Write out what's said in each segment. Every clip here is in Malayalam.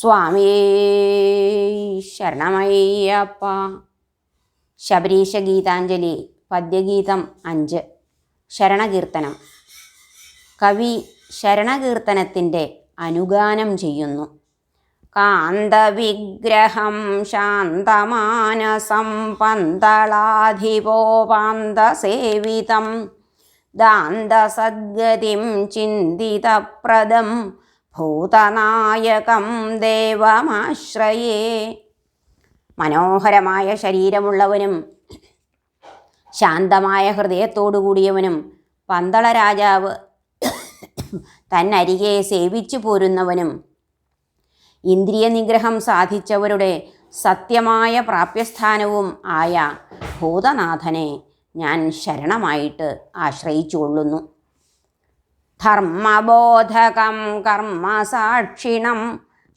സ്വാമി ശരണമയ്യപ്പ. ശബരീശ ഗീതാഞ്ജലി പദ്യഗീതം അഞ്ച്. ശരണകീർത്തനം. കവി ശരണകീർത്തനത്തിന്റെ അനുഗാനം ചെയ്യുന്നു. കാന്തവിഗ്രഹം ശാന്തമാനസം പന്തളാധിപോപാന്തസേവിതം ദാന്തസദ്ഗതിം ചിന്തിതപ്രദം. ഭൂതനായകം ദേവമാശ്രയേ. മനോഹരമായ ശരീരമുള്ളവനും ശാന്തമായ ഹൃദയത്തോടു കൂടിയവനും പന്തള രാജാവ് തന്നരികെ സേവിച്ചു പോരുന്നവനും ഇന്ദ്രിയ നിഗ്രഹം സാധിച്ചവരുടെ സത്യമായ പ്രാപ്യസ്ഥാനവും ആയ ഭൂതനാഥനെ ഞാൻ ശരണമായിട്ട് ആശ്രയിച്ചുകൊള്ളുന്നു. ധർമ്മബോധകം കർമ്മസാക്ഷിണം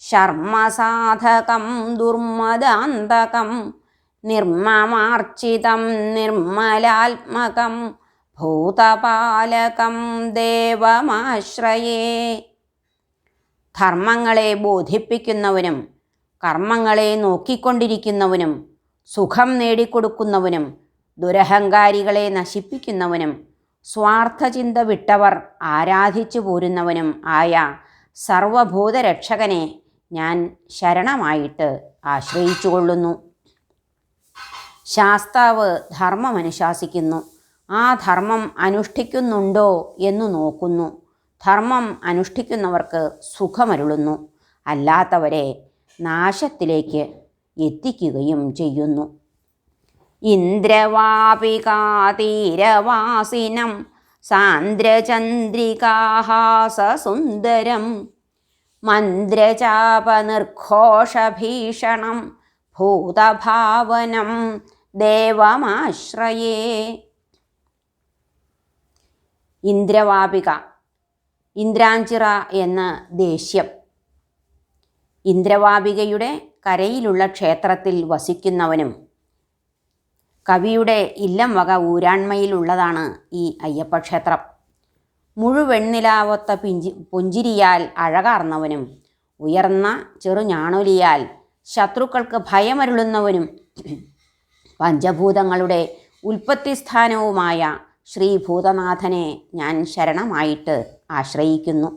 ശർമ്മസാധകം ദുർമദാന്തകം നിർമ്മമാർച്ചിതം നിർമ്മലാത്മകം ഭൂതപാലകം ദേവമാശ്രയേ. ധർമ്മങ്ങളെ ബോധിപ്പിക്കുന്നവനും കർമ്മങ്ങളെ നോക്കിക്കൊണ്ടിരിക്കുന്നവനും സുഖം നേടിക്കൊടുക്കുന്നവനും ദുരഹങ്കാരികളെ നശിപ്പിക്കുന്നവനും സ്വാർത്ഥചിന്ത വിട്ടവർ ആരാധിച്ചു പോരുന്നവനും ആയ സർവഭൂതരക്ഷകനെ ഞാൻ ശരണമായിട്ട് ആശ്രയിച്ചുകൊള്ളുന്നു. ശാസ്താവ് ധർമ്മം അനുശാസിക്കുന്നു ആ ധർമ്മം അനുഷ്ഠിക്കുന്നുണ്ടോ എന്ന് നോക്കുന്നു. ധർമ്മം അനുഷ്ഠിക്കുന്നവർക്ക് സുഖമരുളുന്നു. അല്ലാത്തവരെ നാശത്തിലേക്ക് എത്തിക്കുകയും ചെയ്യുന്നു. ഇന്ദ്രവാപികാതീരവാസിനം സാന്ദ്രചന്ദ്രികാഹാസസുന്ദരം മന്ദ്രചാപനിർഘോഷഭീഷണം ഭൂതഭാവനം ദേവമാശ്രയേ. ഇന്ദ്രവാപിക ഇന്ദ്രാഞ്ചിറ എന്ന ദേശ്യം ഇന്ദ്രവാപികയുടെ കരയിലുള്ള ക്ഷേത്രത്തിൽ വസിക്കുന്നവനും കവിയുടെ ഇല്ലം വക ഊരാൺമയിലുള്ളതാണ് ഈ അയ്യപ്പക്ഷേത്രം. മുഴുവെണ്ണിലാവത്ത പിഞ്ചി പുഞ്ചിരിയാൽ അഴകാർന്നവനും ഉയർന്ന ചെറുഞാണൊലിയാൽ ശത്രുക്കൾക്ക് ഭയമരുളുന്നവനും പഞ്ചഭൂതങ്ങളുടെ ഉൽപ്പത്തിസ്ഥാനവുമായ ശ്രീ ഭൂതനാഥനെ ഞാൻ ശരണമായിട്ട് ആശ്രയിക്കുന്നു.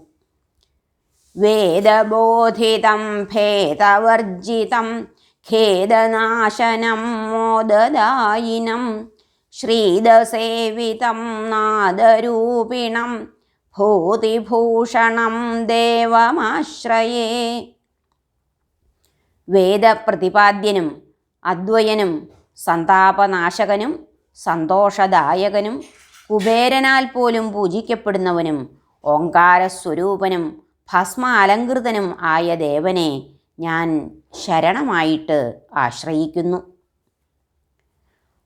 വേദബോധിതം ഭേദവർജിതം ഖേദനാശനം മോദദായിനം ശ്രീദസേവിതം നാദരൂപിണം ഭൂതിഭൂഷണം ദേവമാശ്രയേ. വേദപ്രതിപാദ്യനും അദ്വയനും സന്താപനാശകനും സന്തോഷദായകനും കുബേരനാൽ പോലും പൂജിക്കപ്പെടുന്നവനും ഓങ്കാരസ്വരൂപനും ഭസ്മ അലങ്കൃതനും ആയ ദേവനെ ഞാൻ ശരണമായിട്ട് ആശ്രയിക്കുന്നു.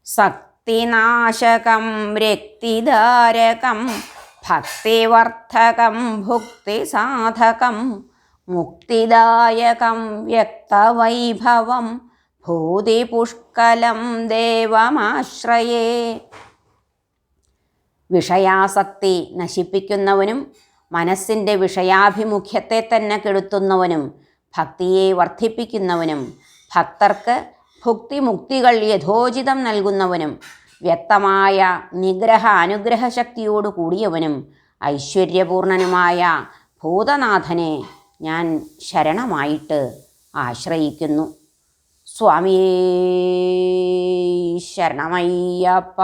സക്തിനാശകം രക്തിധാരകം ഭക്തിവർദ്ധകം ഭുക്തിസാധകം മുക്തിദായകം വ്യക്തവൈഭവം ഭൂതിപുഷ്കലം ദേവമാശ്രയേ. വിഷയാസക്തി നശിപ്പിക്കുന്നവനും മനസ്സിന്റെ വിഷയാഭിമുഖ്യത്തെ തന്നെ കെടുത്തുന്നവനും ഭക്തിയെ വർദ്ധിപ്പിക്കുന്നവനും ഭക്തർക്ക് ഭുക്തിമുക്തികൾ യഥോചിതം നൽകുന്നവനും വ്യക്തമായ നിഗ്രഹ അനുഗ്രഹ ശക്തിയോടു കൂടിയവനും ഐശ്വര്യപൂർണനുമായ ഭൂതനാഥനെ ഞാൻ ശരണമായിട്ട് ആശ്രയിക്കുന്നു. സ്വാമിയേ ശരണമയ്യപ്പ.